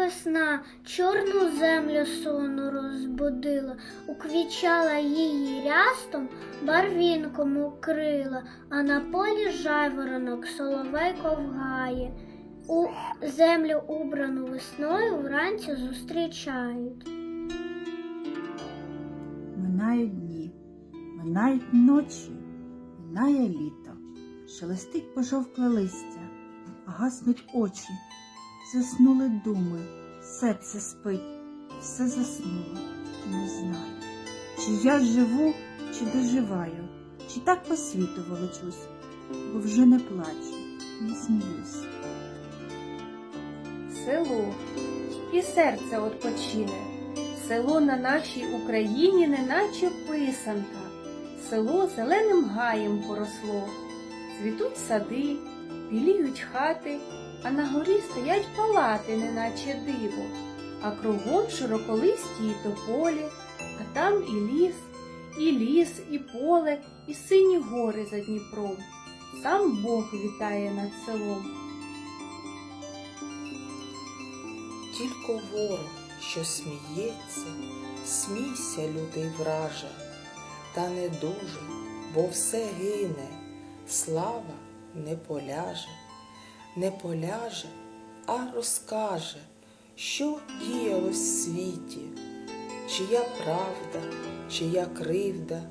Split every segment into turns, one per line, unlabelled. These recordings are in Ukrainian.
весна чорну землю сону розбудила, уквічала її рястом, барвінком укрила, а на полі жайворонок соловей ковгає. У землю убрану весною вранці зустрічають.
Минають дні, минають ночі, минає літо, шелестить пожовкле листя, гаснуть очі, заснули думи, серце спить, все заснуло, не знаю, чи я живу, чи доживаю, чи так по світу волочусь, бо вже не плачу, не сміюсь.
село, і серце odpoчине. Село на нашій Україні неначе писанка. Село зеленим гаєм поросло. Цвітуть сади, біліють хати, а на горі стоять палати, неначе диво. А кругом широколисті й тополі, а там і ліс, і ліс, і поле, і сині гори за Дніпром. Сам Бог вітає над селом.
Тільки ворог, що сміється, смійся, лютий враже, та не дуже, бо все гине, слава не поляже, не поляже, а розкаже, що діялось в світі, чия правда, чия кривда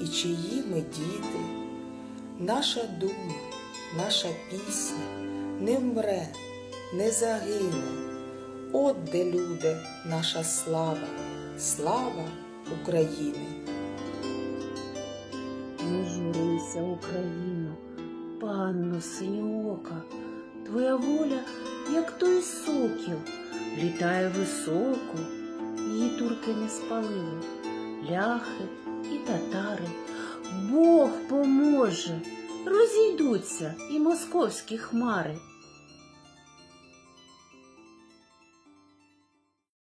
і чиї ми діти. Наша дума, наша пісня не вмре, не загине. От де люди, наша слава, слава України.
Не журися, Україно, панно синьоока, твоя воля, як той сокіл, літає високо, її турки не спалили, ляхи і татари. Бог поможе, розійдуться і московські хмари.